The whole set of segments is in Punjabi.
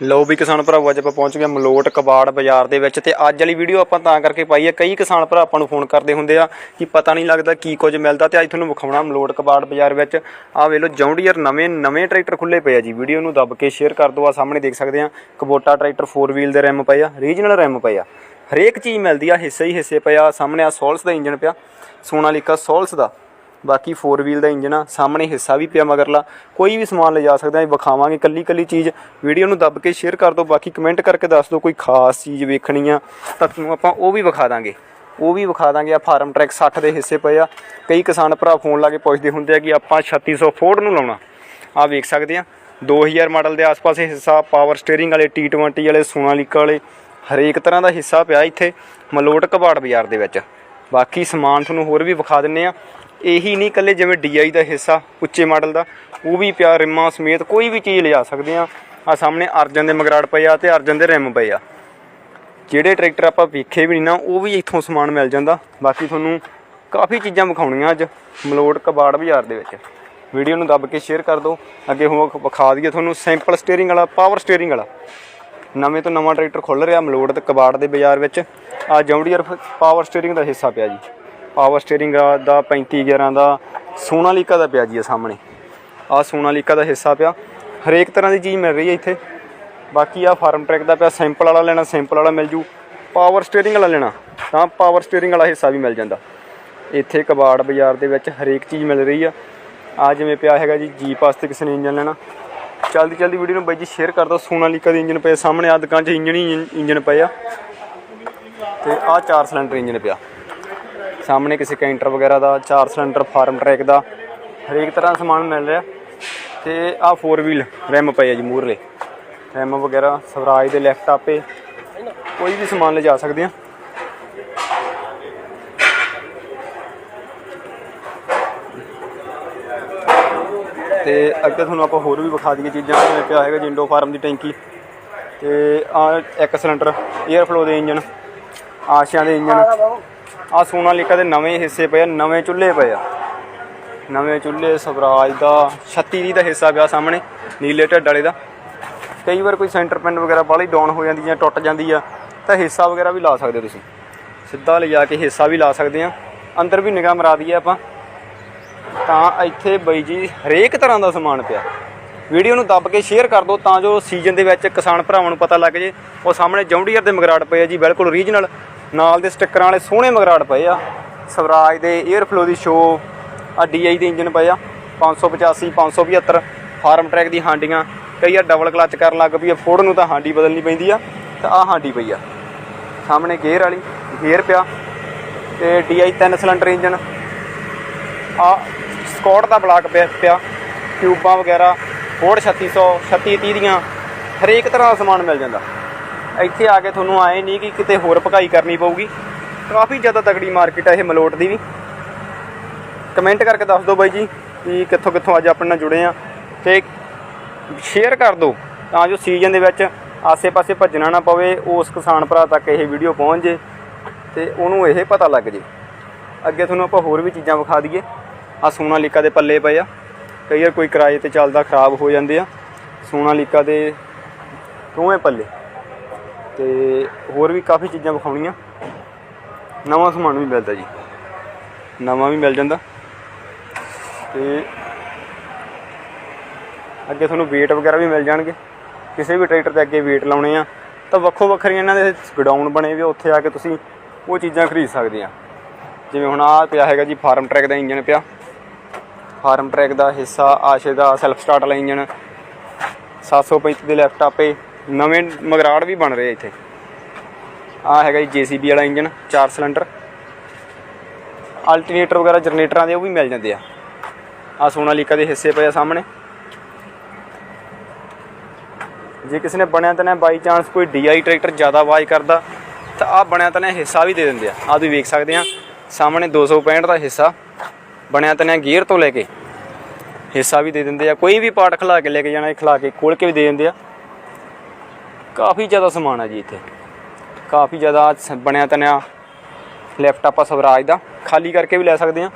ਲੋ ਵੀ ਕਿਸਾਨ ਭਰਾਵੋ, ਅੱਜ ਆਪਾਂ ਪਹੁੰਚ ਗਏ ਮਲੋਟ ਕਬਾੜ ਬਾਜ਼ਾਰ ਦੇ ਵਿੱਚ ਤੇ ਅੱਜ ਵਾਲੀ ਵੀਡੀਓ ਆਪਾਂ ਤਾਂ ਕਰਕੇ ਪਾਈ ਹੈ, ਕਈ ਕਿਸਾਨ ਭਰਾ ਆਪਾਂ ਨੂੰ ਫੋਨ ਕਰਦੇ ਹੁੰਦੇ ਆ ਕਿ ਪਤਾ ਨਹੀਂ ਲੱਗਦਾ ਕੀ ਕੁਝ ਮਿਲਦਾ ਤੇ ਅੱਜ ਤੁਹਾਨੂੰ ਵਿਖਾਉਣਾ ਮਲੋਟ ਕਬਾੜ ਬਾਜ਼ਾਰ ਵਿੱਚ। ਆਹ ਵੇਖ ਲਓ ਜੌਂਡੀਅਰ ਨਵੇਂ ਨਵੇਂ ਟਰੈਕਟਰ ਖੁੱਲੇ ਪਏ ਆ ਜੀ। ਵੀਡੀਓ ਨੂੰ ਦੱਬ ਕੇ ਸ਼ੇਅਰ ਕਰ ਦਿਓ ਆ ਸਾਹਮਣੇ ਦੇਖ ਸਕਦੇ ਆ, ਕਬੋਟਾ ਟਰੈਕਟਰ 4 ਵੀਲ ਦੇ ਰਿਮ ਪਏ ਆ ਰੀਜਨਲ ਰਿਮ ਪਏ ਆ। ਹਰੇਕ ਚੀਜ਼ ਮਿਲਦੀ ਆ, ਹਿੱਸੇ ਹੀ ਹਿੱਸੇ ਪਏ ਆ, ਸਾਹਮਣੇ ਆ ਸੋਲਸ ਦਾ ਇੰਜਨ ਪਿਆ ਸੋਨਾਲੀਕਾ ਸੋਲਸ ਦਾ। ਬਾਕੀ 4 ਵੀਲ ਦਾ ਇੰਜਨ ਆ, ਸਾਹਮਣੇ ਹਿੱਸਾ ਵੀ ਪਿਆ ਮਗਰਲਾ। ਕੋਈ ਵੀ ਸਮਾਨ ਲਿਜਾ ਸਕਦਾ ਆ ਵਿਖਾਵਾਂਗੇ ਕੱਲੀ ਕੱਲੀ ਚੀਜ਼। ਵੀਡੀਓ ਨੂੰ ਦੱਬ ਕੇ ਸ਼ੇਅਰ ਕਰ ਦਿਓ, ਬਾਕੀ ਕਮੈਂਟ ਕਰਕੇ ਦੱਸ ਦਿਓ ਕੋਈ ਖਾਸ ਚੀਜ਼ ਵੇਖਣੀ ਆ, ਤਾਂ ਤੁਹਾਨੂੰ ਆਪਾਂ ਉਹ ਵੀ ਵਿਖਾ ਦਾਂਗੇ। ਉਹ ਵੀ ਵਿਖਾ ਦਾਂਗੇ ਆ ਫਾਰਮ ਟਰੈਕ 60 ਦੇ ਹਿੱਸੇ ਪਏ ਆ। ਕਈ ਕਿਸਾਨ ਭਰਾ ਫੋਨ ਲਾ ਕੇ ਪੁੱਛਦੇ ਹੁੰਦੇ ਆ ਕਿ ਆਪਾਂ 3600 ਫੋਰਡ ਨੂੰ ਲਾਉਣਾ। ਆ ਵੇਖ ਸਕਦੇ ਆ 2000 ਮਾਡਲ ਦੇ ਆਸ-ਪਾਸ ਹਿੱਸਾ ਪਾਵਰ ਸਟੀਅਰਿੰਗ ਵਾਲੇ T20 ਵਾਲੇ ਸੋਨਾਲੀਕਾ ਵਾਲੇ, ਹਰੇਕ ਤਰ੍ਹਾਂ ਦਾ ਹਿੱਸਾ ਪਿਆ ਇੱਥੇ, ਮਲੋਟ ਕਬਾੜ ਬਾਜ਼ਾਰ ਦੇ ਵਿੱਚ। ਬਾਕੀ ਸਮਾਨ ਤੁਹਾਨੂੰ ਹੋਰ ਵੀ ਵਿਖਾ ਦਿੰਨੇ ਆ। ਇਹੀ ਨਹੀਂ ਇਕੱਲੇ ਜਿਵੇਂ DI ਦਾ ਹਿੱਸਾ, ਉੱਚੇ ਮਾਡਲ ਦਾ, ਉਹ ਵੀ ਪਿਆ ਰਿਮਾਂ ਸਮੇਤ ਕੋਈ ਵੀ ਚੀਜ਼ ਲਿਜਾ ਸਕਦੇ ਆ ਆ ਸਾਹਮਣੇ ਅਰਜਨ ਦੇ ਮਗਰਾੜ ਪਏ ਆ ਤੇ ਅਰਜਨ ਦੇ ਰਿਮ ਪਏ ਆ। ਜਿਹੜੇ ਟਰੈਕਟਰ ਆਪਾਂ ਵੇਖੇ ਵੀ ਨਹੀਂ ਨਾ, ਉਹ ਵੀ ਇੱਥੋਂ ਸਮਾਨ ਮਿਲ ਜਾਂਦਾ। ਬਾਕੀ ਤੁਹਾਨੂੰ ਕਾਫੀ ਚੀਜ਼ਾਂ ਵਿਖਾਉਣੀਆਂ ਅੱਜ, ਮਲੋਟ ਕਬਾੜ ਬਾਜ਼ਾਰ ਦੇ ਵਿੱਚ। ਵੀਡੀਓ ਨੂੰ ਦੱਬ ਕੇ ਸ਼ੇਅਰ ਕਰ ਦਿਓ। ਅੱਗੇ ਹੁਣ ਵਿਖਾ ਦਈਏ ਤੁਹਾਨੂੰ ਸਿੰਪਲ ਸਟੀਅਰਿੰਗ ਵਾਲਾ ਪਾਵਰ ਸਟੀਅਰਿੰਗ ਵਾਲਾ। ਨਵੇਂ ਤੋਂ ਨਵਾਂ ਟਰੈਕਟਰ ਖੁੱਲ ਰਿਹਾ ਮਲੋਟ ਤੇ ਕਬਾੜ ਦੇ ਬਾਜ਼ਾਰ ਵਿੱਚ। ਆ ਜੌਂਡੀਅਰ ਪਾਵਰ ਸਟੀਅਰਿੰਗ ਦਾ ਹਿੱਸਾ ਪਿਆ ਜੀ। ਪਾਵਰ ਸਟੀਅਰਿੰਗ ਦਾ 35 11 ਦਾ ਸੋਨਾਲੀਕਾ ਦਾ ਪਿਆ ਜੀ ਆ ਸਾਹਮਣੇ। ਆ ਸੋਨਾਲੀਕਾ ਦਾ ਹਿੱਸਾ ਪਿਆ। ਹਰੇਕ ਤਰ੍ਹਾਂ ਦੀ ਚੀਜ਼ ਮਿਲ ਰਹੀ ਹੈ ਇੱਥੇ। ਬਾਕੀ ਆ ਫਾਰਮ ਟਰੈਕ ਦਾ ਪਿਆ, ਸਿੰਪਲ ਵਾਲਾ ਲੈਣਾ, ਸਿੰਪਲ ਵਾਲਾ ਮਿਲ ਜੂ। ਪਾਵਰ ਸਟੀਅਰਿੰਗ ਵਾਲਾ ਲੈਣਾ, ਤਾਂ ਪਾਵਰ ਸਟੀਅਰਿੰਗ ਵਾਲਾ ਹਿੱਸਾ ਵੀ ਮਿਲ ਜਾਂਦਾ। ਇੱਥੇ ਕਬਾੜ ਬਾਜ਼ਾਰ ਦੇ ਵਿੱਚ ਹਰੇਕ ਚੀਜ਼ ਮਿਲ ਰਹੀ ਆ। ਆ ਜਿਵੇਂ ਪਿਆ ਹੈਗਾ ਜੀ ਜੀਪ ਵਾਸਤੇ ਕਿਸੇ ਨੇ ਇੰਜਨ ਲੈਣਾ। ਜਲਦੀ ਜਲਦੀ ਵੀਡੀਓ ਨੂੰ ਬਾਈ ਜੀ ਸ਼ੇਅਰ ਕਰ ਦਿਓ ਸੋਨਾਲੀਕਾ ਦੇ ਇੰਜਨ ਪਏ ਸਾਹਮਣੇ। ਆ ਦੁਕਾਨ 'ਚ ਇੰਜਨ ਹੀ ਇੰਜਨ ਪਏ ਆ। ਤੇ ਆ ਚਾਰ ਸਿਲੰਡਰ ਇੰਜਨ ਪਿਆ। ਸਾਹਮਣੇ ਕਿਸੇ ਕੈਂਟਰ ਵਗੈਰਾ ਦਾ, ਚਾਰ ਸਿਲੰਡਰ, ਫਾਰਮ ਟਰੈਕ ਦਾ, ਹਰੇਕ ਤਰ੍ਹਾਂ ਦਾ ਸਮਾਨ ਮਿਲ ਰਿਹਾ। ਤੇ ਆ 4 ਵੀਲ ਰਿਮ ਪਏ ਆ ਜੀ ਮੂਰਲੇ ਰਿਮ ਵਗੈਰਾ, ਸਵਰਾਜ ਦੇ ਲੈਫਟ ਆਪੇ। ਕੋਈ ਵੀ ਸਮਾਨ ਲੈ ਜਾ ਸਕਦੇ ਆ ਤੇ ਅੱਗੇ ਤੁਹਾਨੂੰ ਆਪਾਂ ਹੋਰ ਵੀ ਵਿਖਾ ਦਈਏ ਚੀਜ਼ਾਂ, ਜਿਵੇਂ ਪਿਆ ਹੈਗਾ ਜਿੰਡੋ ਫਾਰਮ ਦੀ ਟੈਂਕੀ। ਤੇ ਆ ਇੱਕ ਸਿਲੰਡਰ 에ਅਰ ਫਲੋ ਦੇ ਇੰਜਨ ਆਸ਼ਿਆਂ ਦੇ ਇੰਜਨ ਆ ਸੋਨਾਲੀਕਾ ਦੇ ਨਵੇਂ ਹਿੱਸੇ ਪਏ ਆ, ਨਵੇਂ ਚੁੱਲ੍ਹੇ ਪਏ ਆ। ਨਵੇਂ ਚੁੱਲ੍ਹੇ, ਸਵਰਾਜ ਦਾ 36 ਦੀ ਦਾ ਹਿੱਸਾ ਪਿਆ ਸਾਹਮਣੇ, ਨੀਲੇ ਢੱਡ ਵਾਲੇ ਦਾ। ਕਈ ਵਾਰ ਕੋਈ ਸੈਂਟਰ ਪਿੰਨ ਵਗੈਰਾ ਬਾਹਲੀ ਡਾਊਨ ਹੋ ਜਾਂਦੀ ਜਾਂ ਟੁੱਟ ਜਾਂਦੀ ਆ, ਤਾਂ ਹਿੱਸਾ ਵਗੈਰਾ ਵੀ ਲਾ ਸਕਦੇ ਹੋ ਤੁਸੀਂ। ਸਿੱਧਾ ਲਿਜਾ ਕੇ ਹਿੱਸਾ ਵੀ ਲਾ ਸਕਦੇ ਆ। ਅੰਦਰ ਵੀ ਨਿਗਾਹ ਮਰਾ ਦਈਏ ਆਪਾਂ। ਤਾਂ ਇੱਥੇ ਬਈ ਜੀ ਹਰੇਕ ਤਰ੍ਹਾਂ ਦਾ ਸਮਾਨ ਪਿਆ। ਵੀਡੀਓ ਨੂੰ ਦੱਬ ਕੇ ਸ਼ੇਅਰ ਕਰ ਦਿਓ ਤਾਂ ਜੋ ਸੀਜ਼ਨ ਦੇ ਵਿੱਚ ਕਿਸਾਨ ਭਰਾਵਾਂ ਨੂੰ ਪਤਾ ਲੱਗ ਜੇ। ਉਹ ਸਾਹਮਣੇ ਜੌਂਡੀਅਰ ਦੇ ਮਗਰਾੜ ਪਏ ਆ ਜੀ, ਬਿਲਕੁਲ ਰੀਜਨਲ ਨਾਲ ਦੇ ਸਟickਰਾਂ ਵਾਲੇ ਸੋਹਣੇ ਮਗਰਾੜ ਪਏ ਆ। ਸਵਰਾਜ ਦੇ 에ਅਰ ਫਲੋ ਦੀ ਸ਼ੋ ਆ DI ਦੇ ਇੰਜਨ ਪਏ ਆ। 585 575 ਫਾਰਮ ਟਰੈਕ ਦੀ ਹਾਂਡੀਆਂ। ਕਈ ਆ ਡਬਲ ਕਲਚ ਕਰਨ ਲੱਗ ਪਈ ਆ। ਫੋੜ ਨੂੰ ਤਾਂ ਹਾਂਡੀ ਬਦਲਣੀ ਪੈਂਦੀ ਆ, ਤਾਂ ਆ ਹਾਂਡੀ ਪਈ ਆ। ਸਾਹਮਣੇ ਗੇਅਰ ਵਾਲੀ ਗੇਅਰ ਪਿਆ। ਤੇ DI ਤਿੰਨ ਸਿਲੰਡਰ ਇੰਜਨ ਆ ਸਕਾਟ ਦਾ ਬਲਾਕ ਪਿਆ ਪਿਆ। ਟਿਊਬਾਂ ਵਗੈਰਾ ਫੋਰਡ 3600 3630 ਦੀਆਂ। ਹਰੇਕ ਤਰ੍ਹਾਂ ਦਾ ਸਮਾਨ ਮਿਲ ਜਾਂਦਾ। ਇੱਥੇ ਆ ਕੇ ਤੁਹਾਨੂੰ ਆਏ ਨਹੀਂ ਕਿ ਕਿਤੇ ਹੋਰ ਭਕਾਈ ਕਰਨੀ ਪਊਗੀ। ਕਾਫੀ ਜ਼ਿਆਦਾ ਤਕੜੀ ਮਾਰਕੀਟ ਆ ਇਹ ਮਲੋਟ ਦੀ ਵੀ। ਕਮੈਂਟ ਕਰਕੇ ਦੱਸ ਦਿਓ ਬਾਈ ਜੀ ਕਿ ਕਿੱਥੋਂ ਕਿੱਥੋਂ ਅੱਜ ਆਪਣੇ ਨਾਲ ਜੁੜੇ ਆ। ਤੇ ਸ਼ੇਅਰ ਕਰ ਦਿਓ ਤਾਂ ਜੋ ਸੀਜ਼ਨ ਦੇ ਵਿੱਚ ਆਸੇ-ਪਾਸੇ ਭੱਜਣਾ ਨਾ ਪਵੇ, ਉਸ ਕਿਸਾਨ ਭਰਾ ਤੱਕ ਇਹ ਵੀਡੀਓ ਪਹੁੰਚ ਜੇ ਤੇ ਉਹਨੂੰ ਇਹ ਪਤਾ ਲੱਗ ਜੇ। ਅੱਗੇ ਤੁਹਾਨੂੰ ਆਪਾਂ ਹੋਰ ਵੀ ਚੀਜ਼ਾਂ ਵਿਖਾ ਦਈਏ। ਆ ਸੋਨਾਲੀਕਾ ਦੇ ਪੱਲੇ ਪਏ ਆ। ਕਈ ਵਾਰ ਕੋਈ ਕਿਰਾਏ ਤੇ ਚੱਲਦਾ ਖਰਾਬ ਹੋ ਜਾਂਦੇ ਆ। ਸੋਨਾ ਸੋਨਾਲੀਕਾ ਦੇ ਦੋਵੇਂ ਪੱਲੇ। ਤੇ ਹੋਰ ਵੀ ਕਾਫੀ ਚੀਜ਼ਾਂ ਵਿਖਾਉਣੀਆਂ। ਨਵਾਂ ਸਮਾਨ ਵੀ ਮਿਲਦਾ ਜੀ। ਨਵਾਂ ਵੀ ਮਿਲ ਜਾਂਦਾ। ਤੇ ਅੱਗੇ ਤੁਹਾਨੂੰ ਵੇਟ ਵਗੈਰਾ ਵੀ ਮਿਲ ਜਾਣਗੇ। ਕਿਸੇ ਵੀ ਟਰੈਕਟਰ ਦੇ ਅੱਗੇ ਵੇਟ ਲਾਉਣੇ ਆ। ਤਾਂ ਵੱਖੋ ਵੱਖਰੀਆਂ ਇਹਨਾਂ ਦੇ ਗਡਾਊਨ ਬਣੇ ਵੀ ਉੱਥੇ ਆ ਕੇ ਤੁਸੀਂ ਉਹ ਚੀਜ਼ਾਂ ਖਰੀਦ ਸਕਦੇ ਆ। ਜਿਵੇਂ ਹੁਣ ਆ ਪਿਆ ਹੈਗਾ ਜੀ, ਫਾਰਮ ਟਰੈਕ ਦਾ ਇੰਜਨ ਪਿਆ। ਫਾਰਮ ਟਰੈਕ ਦਾ ਹਿੱਸਾ, ਆਸ਼ੇ ਦਾ ਸੈਲਫ ਸਟਾਰਟ ਵਾਲਾ ਇੰਜਨ 735 ਦੇ ਲੈਫਟ ਆਪੇ ਨਵੇਂ ਮਗਰਾੜ ਵੀ ਬਣ ਰਹੇ ਇੱਥੇ। ਆ ਹੈਗਾ ਜੀ JCB ਵਾਲਾ ਇੰਜਨ 4 ਸਿਲੰਡਰ। ਅਲਟਰਨੇਟਰ ਵਗੈਰਾ ਜਨਰੇਟਰਾਂ ਦੇ ਉਹ ਵੀ ਮਿਲ ਜਾਂਦੇ ਆ। ਆ ਸੋਨਾਲੀਕਾ ਦੇ ਹਿੱਸੇ ਪਏ ਆ ਸਾਹਮਣੇ। ਜੇ ਕਿਸੇ ਨੇ ਬਣਿਆ ਤਾਂ ਨਾ ਬਾਈ ਚਾਂਸ ਕੋਈ DI ਟਰੈਕਟਰ ਜ਼ਿਆਦਾ ਆਵਾਜ਼ ਕਰਦਾ, ਤਾਂ ਆ ਬਣਿਆ ਤਾਂ ਨਾ ਹਿੱਸਾ ਵੀ ਦੇ ਦਿੰਦੇ ਆ। ਆ ਤੁਸੀਂ ਵੇਖ ਸਕਦੇ ਆ, ਸਾਹਮਣੇ 265 ਦਾ ਹਿੱਸਾ, ਬਣਿਆ ਤਾਂ ਨਾ ਗੀਅਰ ਤੋਂ ਲੈ ਕੇ ਹਿੱਸਾ ਵੀ ਦੇ ਦਿੰਦੇ ਆ। ਕੋਈ ਵੀ ਪਾਰਟ ਖਿਲਾ ਕੇ ਲੈ ਕੇ ਜਾਣਾ, ਇਹ ਖਲਾ ਕੇ ਖੋਲ ਕੇ ਵੀ ਦੇ ਦਿੰਦੇ ਆ। ਕਾਫੀ ਜ਼ਿਆਦਾ ਸਮਾਨ ਹੈ ਜੀ ਇੱਥੇ। ਕਾਫੀ ਜ਼ਿਆਦਾ ਸ- ਬਣਿਆ ਤਨਿਆ ਲੈਫਟ ਆਪਾਂ ਸਵਰਾਜ ਦਾ, ਖਾਲੀ ਕਰਕੇ ਵੀ ਲੈ ਸਕਦੇ ਆ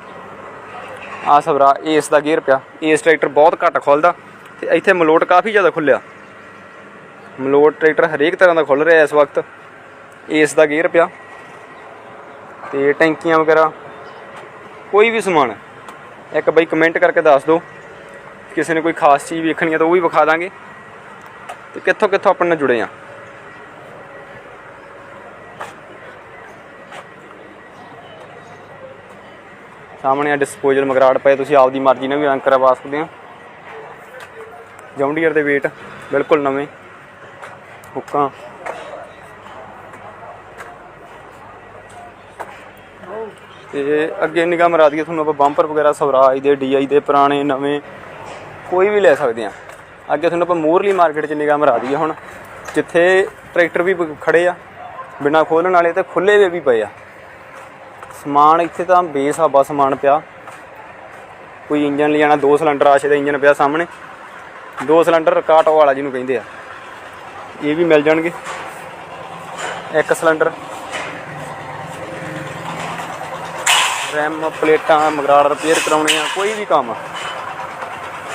ਆ ਸਵਰਾਜ ਏਸ ਦਾ ਗੇਅਰ ਪਿਆ। ਏਸ ਟਰੈਕਟਰ ਬਹੁਤ ਘੱਟ ਖੁੱਲਦਾ ਤੇ ਇੱਥੇ ਮਲੋਟ ਕਾਫੀ ਜ਼ਿਆਦਾ ਖੁੱਲਿਆ। ਮਲੋਟ ਟਰੈਕਟਰ ਹਰੇਕ ਤਰ੍ਹਾਂ ਦਾ ਖੁੱਲ ਰਿਹਾ ਇਸ ਵਕਤ। ਏਸ ਦਾ ਗੇਅਰ ਪਿਆ। ਤੇ ਟੈਂਕੀਆਂ ਵਗੈਰਾ, ਕੋਈ ਵੀ ਸਮਾਨ ਇੱਕ ਬਈ ਕਮੈਂਟ ਕਰਕੇ ਦੱਸ ਦਿਓ। ਕਿਸੇ ਨੇ ਕੋਈ ਖਾਸ ਚੀਜ਼ ਵੇਖਣੀ ਹੈ ਤਾਂ ਉਹ ਵੀ ਵਿਖਾ ਦਾਂਗੇ। ਤੇ ਕਿੱਥੋਂ ਕਿੱਥੋਂ ਆਪਾਂ ਨਾਲ ਜੁੜੇ ਆ? ਸਾਹਮਣੇ ਆ ਡਿਸਪੋਜ਼ਲ ਮਗਰਾੜ ਪਏ, ਤੁਸੀਂ ਆਪਦੀ ਮਰਜ਼ੀ ਨਾਲ ਵੀ ਰੰਗ ਕਰਵਾ ਸਕਦੇ ਹੋ। ਜੌਂਡੀਅਰ ਦੇ weight ਬਿਲਕੁਲ ਨਵੇਂ। ਹੁੱਕਾਂ। ਤੇ ਅੱਗੇ ਨਿਗਾਹ ਮਰਾ ਦਈਏ ਤੁਹਾਨੂੰ ਆਪਾਂ ਬੰਪਰ ਵਗੈਰਾ ਸਵਰਾਜ ਦੇ ਡੀਆਈ ਦੇ ਪੁਰਾਣੇ, ਨਵੇਂ ਕੋਈ ਵੀ ਲੈ ਸਕਦੇ ਆ। ਅੱਗੇ ਤੁਹਾਨੂੰ ਆਪਾਂ ਮੂਰਲੀ ਮਾਰਕੀਟ 'ਚ ਨਿਗਾਹ ਮਰਾ ਦਈਏ ਹੁਣ, ਜਿੱਥੇ ਟਰੈਕਟਰ ਵੀ ਖੜੇ ਆ, ਬਿਨਾ ਖੋਲਣ ਵਾਲੇ ਤੇ ਖੁੱਲੇ ਵੇ ਵੀ ਪਏ ਆ। ਸਮਾਨ ਇੱਥੇ ਤਾਂ ਬੇਸਾਬਾ ਸਮਾਨ ਪਿਆ। ਕੋਈ ਇੰਜਨ ਲਿਆਣਾ ਦੋ ਸਿਲੰਡਰ ਆਸ਼ੇ ਦਾ ਇੰਜਨ ਪਿਆ ਸਾਹਮਣੇ। ਦੋ ਸਿਲੰਡਰ ਕਾਟੋ ਵਾਲਾ ਜਿਹਨੂੰ ਕਹਿੰਦੇ ਆ। ਇਹ ਵੀ ਮਿਲ ਜਾਣਗੇ। ਇੱਕ ਸਿਲੰਡਰ। ਰੈਮ ਪਲੇਟਾਂ ਮਗਰਾੜ ਰਿਪੇਅਰ ਕਰਾਉਣੇ ਆ, ਕੋਈ ਵੀ ਕੰਮ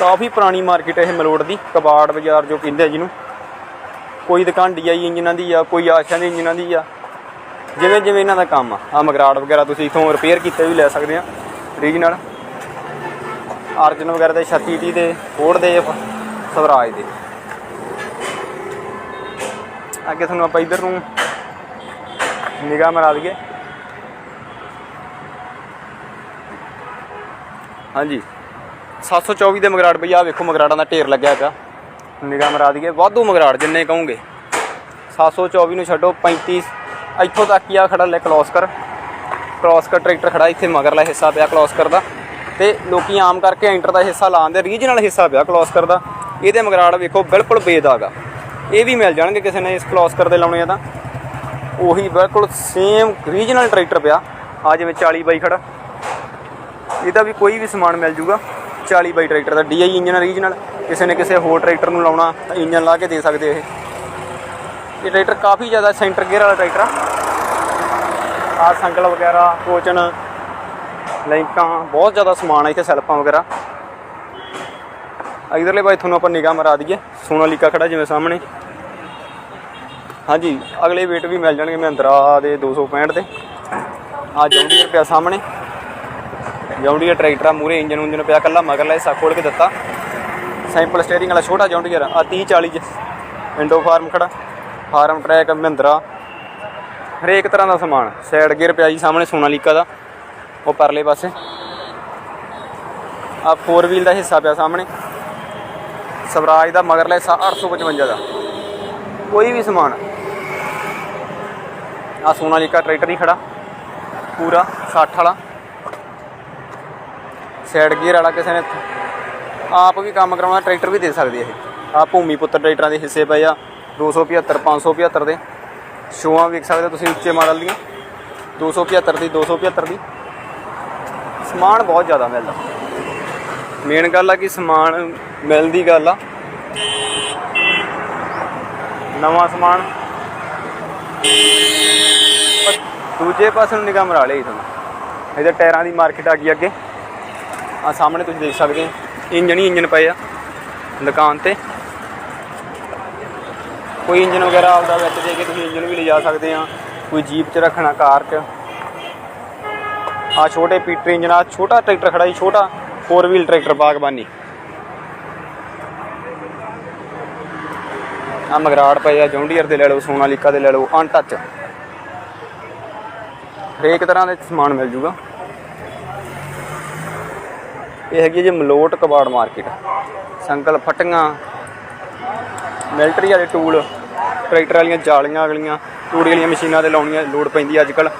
ਕਾਫੀ ਪੁਰਾਣੀ ਮਾਰਕੀਟ ਇਹ ਮਲੋੜ ਦੀ, ਕਬਾੜ ਬਾਜ਼ਾਰ ਜੋ ਕਹਿੰਦੇ ਆ ਜਿਹਨੂੰ। ਕੋਈ ਦੁਕਾਨ ਡੀਆਈ ਇੰਜਨਾਂ ਦੀ ਆ, ਕੋਈ ਆਸ਼ਾ ਦੇ ਇੰਜਨਾਂ ਦੀ ਆ। ਜਿਵੇਂ ਜਿਵੇਂ ਇਹਨਾਂ ਦਾ ਕੰਮ ਆ ਆ ਮਗਰਾੜ ਵਗੈਰਾ ਤੁਸੀਂ ਇਥੋਂ ਰਿਪੇਅਰ ਕੀਤੇ ਵੀ ਲੈ ਸਕਦੇ ਆ ਰੀਜਨਲ ਅਰਜਨ ਵਗੈਰਾ ਦੇ 36 ਦੇ ਫੋੜ ਦੇ, ਸਵਰਾਜ ਦੇ। ਅੱਗੇ ਤੁਹਾਨੂੰ ਆਪਾਂ ਇਧਰ ਨੂੰ ਨਿਗਾਹ ਮਰਾ ਦਈਏ। ਹਾਂਜੀ। 724 ਦੇ ਮਗਰਾੜ ਬਈ ਆ ਵੇਖੋ ਮਗਰਾੜਾਂ ਦਾ ਢੇਰ ਲੱਗਿਆ ਪਿਆ। ਨਿਗਾਹ ਮਰਾ ਦਈਏ। ਵਾਧੂ ਮਗਰਾੜ ਜਿੰਨੇ ਕਹੋਗੇ। 724 ਨੂੰ ਛੱਡੋ 35 ਇੱਥੋਂ ਤੱਕ ਹੀ ਆ ਖੜਾ ਲੈ ਕਲੋਸਕਰ। ਕਲੋਸਕਰ ਟਰੈਕਟਰ ਖੜਾ ਇੱਥੇ ਮਗਰਲਾ ਹਿੱਸਾ ਪਿਆ ਕਲੋਸਕਰ ਦਾ। ਤੇ ਲੋਕੀ ਆਮ ਕਰਕੇ ਐਂਟਰ ਦਾ ਹਿੱਸਾ ਲਾਉਂਦੇ ਰੀਜਨਲ ਹਿੱਸਾ ਪਿਆ ਕਲੋਸਕਰ ਦਾ। ਇਹਦੇ ਮਗਰਾੜ ਵੇਖੋ, ਬਿਲਕੁਲ ਬੇਦਾਗ ਆ। ਇਹ ਵੀ ਮਿਲ ਜਾਣਗੇ ਕਿਸੇ ਨੇ ਇਸ ਕਲੋਸਕਰ ਦੇ ਲਾਉਣੇ ਆ ਤਾਂ। ਉਹੀ ਬਿਲਕੁਲ ਸੇਮ ਰੀਜਨਲ ਟਰੈਕਟਰ ਪਿਆ। ਆ ਜਿਵੇਂ 40 ਬਾਈ ਖੜਾ। ਇਹਦਾ ਵੀ ਕੋਈ ਵੀ ਸਮਾਨ ਮਿਲ ਜੂਗਾ। 40 ਬਾਈ ਟਰੈਕਟਰ ਦਾ DI ਇੰਜਨ ਰੀਜਨਲ ਕਿਸੇ ਨੇ ਕਿਸੇ ਹੋਰ ਟਰੈਕਟਰ ਨੂੰ ਲਾਉਣਾ ਤਾਂ ਇੰਜਨ ਲਾ ਕੇ ਦੇ ਸਕਦੇ ਇਹ। ਇਹ ਟਰੈਕਟਰ ਕਾਫੀ ਜ਼ਿਆਦਾ ਸੈਂਟਰ ਗੇਅਰ ਵਾਲਾ ਟਰੈਕਟਰ ਆ। ਆ ਸੰਗਲ ਵਗੈਰਾ, ਕੋਚਨ ਲੈਂਕਾਂ ਬਹੁਤ ਜ਼ਿਆਦਾ ਸਮਾਨ ਆ ਇੱਥੇ ਸੈਲਫਾਂ ਵਗੈਰਾ। ਇਧਰਲੇ ਬਾਈ ਤੁਹਾਨੂੰ ਆਪਾਂ ਨਿਗਾਹ ਮਰਾ ਦਈਏ। ਸੋਨਾਲੀਕਾ ਖੜਾ ਜਿਵੇਂ ਸਾਹਮਣੇ। ਹਾਂਜੀ, ਅਗਲੇ ਵੇਟ ਵੀ ਮਿਲ ਜਾਣਗੇ ਮਹਿੰਦਰਾ ਦੇ 265 ਦੇ। ਆ ਜੌਂਡੀਅਰ ਪਿਆ ਸਾਹਮਣੇ। ਜੌਂਡੀਅਰ ਟਰੈਕਟਰ ਆ ਮੂਰੇ ਇੰਜਨ ਉਂਜਨ ਪਿਆ, ਕੱਲਾ ਮਗਰਲਾ ਹਿੱਸਾ ਖੋਲ ਕੇ ਦਿੱਤਾ। ਸਿੰਪਲ ਸਟੀਅਰਿੰਗ ਵਾਲਾ ਛੋਟਾ ਜੌਂਡੀਅਰ ਆ 30 40 ਚ ਇੰਡੋ ਫਾਰਮ ਖੜਾ ਫਾਰਮ ਟਰੈਕ ਮਹਿੰਦਰਾ। ਹਰੇਕ ਤਰ੍ਹਾਂ ਦਾ ਸਮਾਨ ਸਾਈਡ ਗੇਅਰ ਪਿਆ ਜੀ, ਸਾਹਮਣੇ ਸੋਨਾਲੀਕਾ ਦਾ, ਉਹ ਪਰਲੇ ਪਾਸੇ। ਆ 4 ਵੀਲ ਦਾ ਹਿੱਸਾ ਪਿਆ ਸਾਹਮਣੇ। ਸਵਰਾਜ ਦਾ ਮਗਰਲਾ ਹਿੱਸਾ 855 ਦਾ। ਕੋਈ ਵੀ ਸਮਾਨ। ਆ ਸੋਨਾਲੀਕਾ ਟਰੈਕਟਰ ਹੀ ਖੜਾ, ਪੂਰਾ 60 ਵਾਲਾ। ਸਾਈਡ ਗੇਅਰ ਵਾਲਾ ਕਿਸੇ ਨੇ ਆਪ ਵੀ ਕੰਮ ਕਰਾਉਣਾ, ਟਰੈਕਟਰ ਵੀ ਦੇ ਸਕਦੇ ਇਹ। ਆ ਭੂਮੀ ਪੁੱਤਰ ਟਰੈਕਟਰਾਂ ਦੇ ਹਿੱਸੇ ਪਏ ਆ 275 575 ਦੇ। ਸ਼ੋਆਂ ਵੇਖ ਸਕਦੇ ਤੁਸੀਂ ਉੱਚੇ ਮਾਡਲ ਦੀਆਂ। 275 ਦੀ 275 ਦੀ। ਸਮਾਨ ਬਹੁਤ ਜ਼ਿਆਦਾ ਮਿਲਦਾ। ਮੇਨ ਗੱਲ ਆ ਕਿ ਸਮਾਨ ਮਿਲਦੀ ਗੱਲ ਆ। ਨਵਾਂ ਸਮਾਨ। ਦੂਜੇ ਪਾਸੇ ਨੂੰ ਨਿਗਾਹ ਮਰਾ ਲਈ ਤੁਹਾਨੂੰ। ਇਹਦੇ ਟਾਇਰਾਂ ਦੀ ਮਾਰਕੀਟ ਆ ਗਈ ਅੱਗੇ। ਆ ਸਾਹਮਣੇ ਤੁਸੀਂ ਦੇਖ ਸਕਦੇ ਹੋ ਇੰਜਨ ਹੀ ਇੰਜਣ ਪਏ ਆ ਦੁਕਾਨ ਤੇ। ਕੋਈ ਇੰਜਨ ਵਗੈਰਾ ਆਪਦਾ ਵਿੱਚ ਦੇ ਕੇ ਤੁਸੀਂ ਇੰਜਨ ਵੀ ਲਿਜਾ ਸਕਦੇ ਆ, ਕੋਈ ਜੀਪ 'ਚ ਰੱਖਣਾ, ਕਾਰ 'ਚ। ਆ ਛੋਟੇ ਪੀਟਰ ਇੰਜਨ ਆ ਛੋਟਾ ਟਰੈਕਟਰ ਖੜਾ ਜੀ, ਛੋਟਾ 4 ਵੀਲ ਟਰੈਕਟਰ ਬਾਗਬਾਨੀ। ਆ ਮਗਰਾੜ ਪਏ ਆ, ਜੌਂਡੀਅਰ ਦੇ ਲੈ ਲਓ, ਸੋਨਾਲੀਕਾ ਦੇ ਲੈ ਲਓ ਅਨਟੱਚ ਹਰੇਕ ਤਰ੍ਹਾਂ ਦੇ ਸਮਾਨ ਮਿਲ ਜੂਗਾ। ਇਹ ਹੈਗੀ ਜੀ ਮਲੋਟ ਕਬਾੜ ਮਾਰਕੀਟ। ਸੰਕਲ ਫਟੀਆਂ, ਮਿਲਟਰੀ ਵਾਲੇ ਟੂਲ, ਟਰੈਕਟਰ ਵਾਲੀਆਂ ਜਾਲੀਆਂ ਅਗਲੀਆਂ, ਤੂੜੀ ਵਾਲੀਆਂ ਮਸ਼ੀਨਾਂ ਤੇ ਲਾਉਣੀਆਂ ਲੋੜ ਪੈਂਦੀ ਅੱਜ ਕੱਲ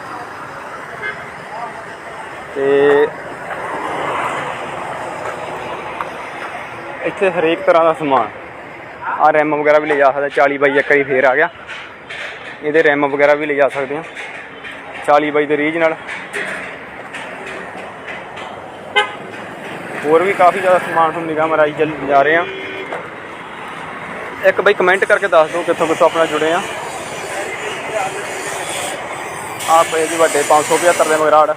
ਤੇ ਇੱਥੇ ਹਰੇਕ ਤਰ੍ਹਾਂ ਦਾ ਸਮਾਨ। ਆ ਰੈਮ ਵਗੈਰਾ ਵੀ ਲੈ ਜਾ ਸਕਦਾ 40 ਬਾਈ ਇੱਕ ਵਾਰੀ ਫੇਰ ਆ ਗਿਆ। ਇਹਦੇ ਰੈਮ ਵਗੈਰਾ ਵੀ ਲੈ ਜਾ ਸਕਦੇ ਆ 40 ਬਾਈ ਦੇ ਰੀਜਨਲ ਹੋਰ ਵੀ ਕਾਫੀ ਜ਼ਿਆਦਾ ਸਮਾਨ ਤੁਹਾਨੂੰ ਨਿਗਾਹ ਮਰਾਈ ਜਾ ਰਹੇ ਆ। ਇੱਕ ਬਈ ਕਮੈਂਟ ਕਰਕੇ ਦੱਸ ਦਿਓ ਕਿੱਥੋਂ ਕਿੱਥੋਂ ਆਪਣਾ ਜੁੜੇ ਆ। ਆ ਪਏ ਜੀ ਵੱਡੇ 575 ਦੇ ਮਗਰਾੜ।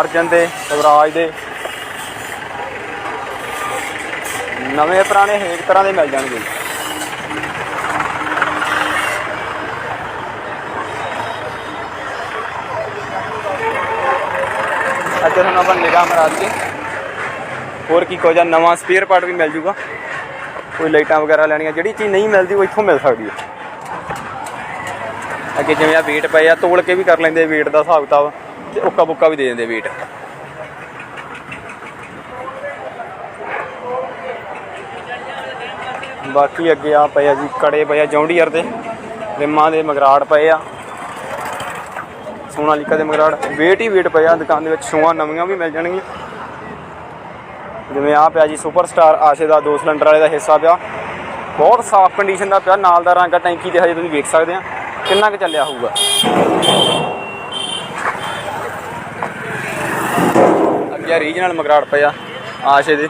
ਅਰਜਨ ਦੇ, ਸਵਰਾਜ ਦੇ। ਨਵੇਂ ਪੁਰਾਣੇ ਹਰੇਕ ਤਰ੍ਹਾਂ ਦੇ ਮਿਲ ਜਾਣਗੇ। ਅੱਜ ਹੁਣ ਆਪਾਂ ਨਿਗਾਹ ਮਰਾ ਜੀ ਹੋਰ ਕੀ ਕੁਝ ਆ ਨਵਾਂ ਸਪੇਅਰ ਪਾਰਟ ਵੀ ਮਿਲ ਜੂਗਾ। ਕੋਈ ਲਾਈਟਾਂ ਵਗੈਰਾ ਲੈਣੀਆਂ, ਜਿਹੜੀ ਚੀਜ਼ ਨਹੀਂ ਮਿਲਦੀ ਉਹ ਇੱਥੋਂ ਮਿਲ ਸਕਦੀ ਹੈ। ਅੱਗੇ ਜਿਵੇਂ ਆ weight ਪਏ ਆ, ਤੋਲ ਕੇ ਵੀ ਕਰ ਲੈਂਦੇ weight ਦਾ ਹਿਸਾਬ ਕਿਤਾਬ, ਤੇ ਉੱਕਾ ਬੁੱਕਾ ਵੀ ਦੇ ਦਿੰਦੇ weight ਬਾਕੀ ਅੱਗੇ ਆ ਪਏ ਆ ਜੀ, ਕੜੇ ਪਏ ਆ ਜੌਂਡੀਅਰ ਦੇ, ਰਿਮਾਂ ਦੇ ਮਗਰਾੜ ਪਏ ਆ। ਸੋਨਾਲੀਕਾ ਦੇ ਮਗਰਾੜ, weight ਹੀ weight ਪਏ ਆ, ਦੁਕਾਨ ਦੇ ਵਿੱਚ ਸ਼ੋਆਂ ਨਵੀਆਂ ਵੀ ਮਿਲ ਜਾਣਗੀਆਂ। ਜਿਵੇਂ ਆ ਪਿਆ ਜੀ ਸੁਪਰਸਟਾਰ ਆਸ਼ੇ ਦਾ 2 ਸਿਲੰਡਰ ਵਾਲੇ ਦਾ ਹਿੱਸਾ ਪਿਆ। ਬਹੁਤ ਸਾਫ਼ ਕੰਡੀਸ਼ਨ ਦਾ ਪਿਆ, ਨਾਲ ਦਾ ਰੰਗ ਆ, ਟੈਂਕੀ ਤੇ ਹਜੇ ਤੁਸੀਂ ਵੇਖ ਸਕਦੇ ਆ। ਕਿੰਨਾ ਕੁ ਚੱਲਿਆ ਹੋਊਗਾ। ਅੱਗੇ ਰੀਜਨਲ ਮਗਰਾੜ ਪਿਆ ਆਸ਼ੇ ਦੇ।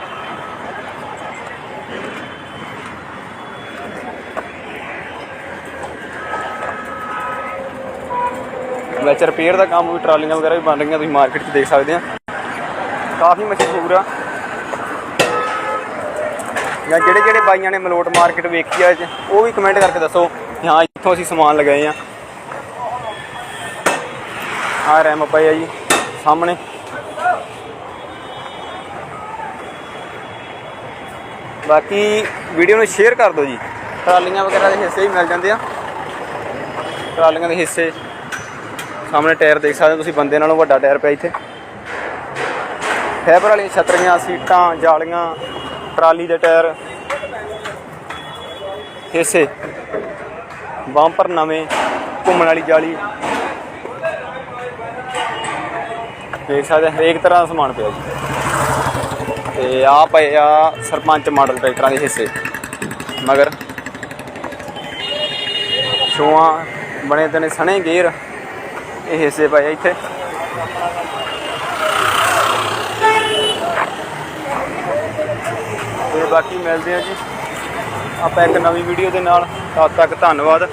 ਵਿੱਚ ਰਿਪੇਅਰ ਦਾ ਕੰਮ ਵੀ ਟਰਾਲੀਆਂ ਵਗੈਰਾ ਵੀ ਬਣ ਰਹੀਆਂ, ਤੁਸੀਂ ਮਾਰਕੀਟ 'ਚ ਦੇਖ ਸਕਦੇ ਆ। ਕਾਫੀ ਮਸ਼ਹੂਰ ਆ। ਜਾਂ ਜਿਹੜੇ ਜਿਹੜੇ ਬਾਈਆਂ ਨੇ ਮਲੋਟ ਮਾਰਕੀਟ ਵੇਖੀ ਆ ਅੱਜ, ਉਹ ਵੀ ਕਮੈਂਟ ਕਰਕੇ ਦੱਸੋ ਹਾਂ, ਇੱਥੋਂ ਅਸੀਂ ਸਮਾਨ ਲਗਾਏ ਆ। ਆ ਰੈਮ ਪਏ ਆ ਜੀ, ਸਾਹਮਣੇ। ਬਾਕੀ ਵੀਡੀਓ ਨੂੰ ਸ਼ੇਅਰ ਕਰ ਦਿਓ ਜੀ। ਟਰਾਲੀਆਂ ਵਗੈਰਾ ਦੇ ਹਿੱਸੇ ਵੀ ਮਿਲ ਜਾਂਦੇ ਆ। ਟਰਾਲੀਆਂ ਦੇ ਹਿੱਸੇ। ਸਾਹਮਣੇ ਟਾਇਰ ਦੇਖ ਸਕਦੇ ਹੋ ਤੁਸੀਂ, ਬੰਦੇ ਨਾਲੋਂ ਵੱਡਾ ਟਾਇਰ ਪਿਆ ਇੱਥੇ। ਫਾਈਬਰ ਵਾਲੀਆਂ ਛਤਰੀਆਂ, ਸੀਟਾਂ, ਜਾਲੀਆਂ ਟਰਾਲੀ ਦੇ ਟਾਇਰ। ਹਿੱਸੇ ਬੰਪਰ ਨਵੇਂ ਘੁੰਮਣ ਵਾਲੀ ਜਾਲੀ। ਦੇਖ ਸਕਦੇ ਹਰੇਕ ਤਰ੍ਹਾਂ ਦਾ ਸਮਾਨ ਪਿਆ ਜੀ। ਤੇ ਆ ਪਏ ਆ ਸਰਪੰਚ ਮਾਡਲ ਟਰੈਕਟਰਾਂ ਦੇ ਹਿੱਸੇ। ਮਗਰ ਸ਼ੋਆਂ ਬਣੇ ਤੇ ਸਣੇ ਗੇਅਰ। ਇਹ ਹਿੱਸੇ ਪਏ ਇੱਥੇ। ਬਾਕੀ ਮਿਲਦੇ ਆ ਜੀ। ਆਪਾਂ ਇੱਕ ਨਵੀਂ ਵੀਡੀਓ ਦੇ ਨਾਲ। ਤਦ ਤੱਕ ਧੰਨਵਾਦ।